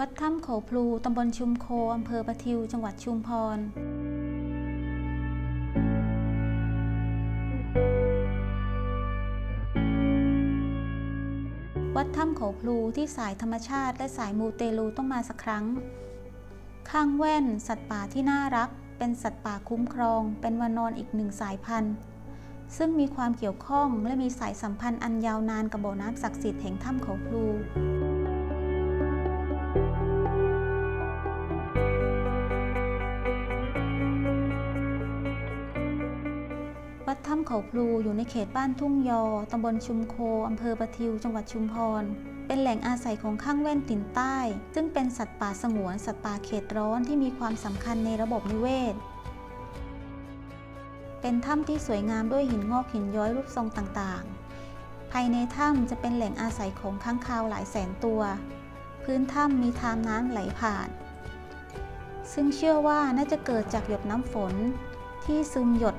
วัดถ้ำเขาพลูตำบลชุมโคอำเภอประทิว จังหวัดชุมพรวัดถ้ำเขาพลูที่สายธรรมชาติและสายมูเตลูต้องมาสักครั้ง ข้างแว่น สัตว์ป่าที่น่ารัก เป็นสัตว์ป่าคุ้มครอง เป็นวานอนอีกหนึ่งสายพันธุ์ ซึ่งมีความเกี่ยวข้องและมีสายสัมพันธ์อันยาวนานกับบ่อน้ำศักดิ์สิทธิ์แห่งถ้ำเขาพลู ดถ้ำเขาพลูอยู่ในเขตบ้านทุ่งยอ ตำบลชุมโค อำเภอประทิว จังหวัดชุมพร เป็นแหล่งอาศัยของข้างแว่นติ่นใต้ ซึ่งเป็นสัตว์ป่าสงวน สัตว์ป่าเขตร้อนที่มีความสำคัญในระบบนิเวศ เป็นถ้ำที่สวยงามด้วยหินงอกหินย้อยรูปทรงต่างๆ ภายในถ้ำจะเป็นแหล่งอาศัยของค้างคาวหลายแสนตัว พื้นถ้ำมีทานน้ำไหลผ่าน ซึ่งเชื่อว่าน่าจะเกิดจากหยดน้ำฝนที่ซึมหยด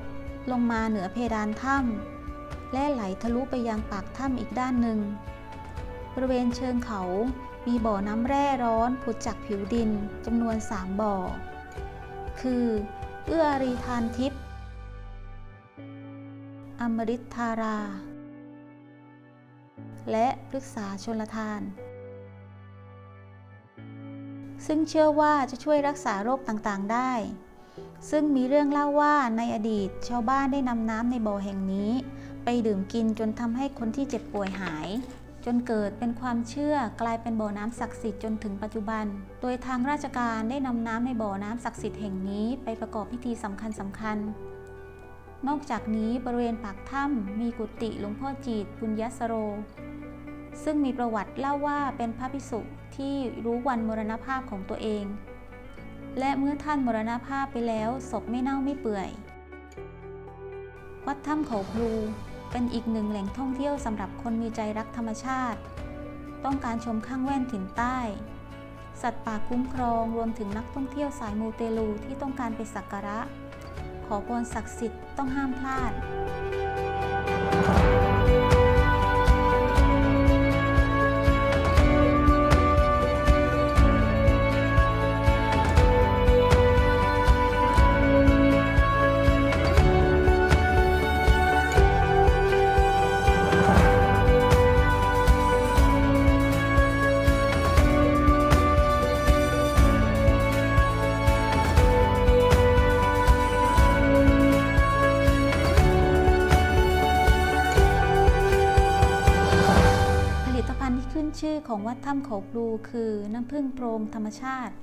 ลงมาเหนือเพดานถ้ำและไหลทะลุไปยังปากถ้ำอีกด้านหนึ่ง บริเวณเชิงเขามีบ่อน้ำแร่ร้อนผุดจากผิวดินจำนวน3บ่อ คือ เอื้อรีทานทิพย์อมฤตธารา และพฤกษาชนลทาน ซึ่งเชื่อว่าจะช่วยรักษาโรคต่างๆได้ ซึ่งมีเรื่องเล่าว่าในอดีตชาวบ้านได้นำน้ำในบ่อแห่งนี้ ไปดื่มกินจนทำให้คนที่เจ็บป่วยหาย จนเกิดเป็นความเชื่อกลายเป็นบ่อน้ำศักดิ์สิทธิ์จนถึงปัจจุบัน โดยทางราชการได้นำน้ำในบ่อน้ำศักดิ์สิทธิ์แห่งนี้ไปประกอบพิธีสำคัญสำคัญนอกจากนี้บริเวณปากถ้ำมีกุฏิหลวงพ่อจีดปุญญสโร ซึ่งมีประวัติเล่าว่าเป็นพระภิกษุที่รู้วันมรณภาพของตัวเอง และเมื่อท่านมรณภาพไปแล้วศพไม่เน่าไม่เปื่อย วัดถ้ำเขาพลูเป็นอีกหนึ่งแหล่งท่องเที่ยวสำหรับคนมีใจรักธรรมชาติ ต้องการชมข้างแว่นถิ่นใต้ สัตว์ป่าคุ้มครองรวมถึงนักท่องเที่ยวสายมูเตลูที่ต้องการไปสักการะ ขอพรศักดิ์สิทธิ์ต้องห้ามพลาด ชื่อของวัดถ้ำเขาพลูคือน้ำพึ่งโปรงธรรมชาติ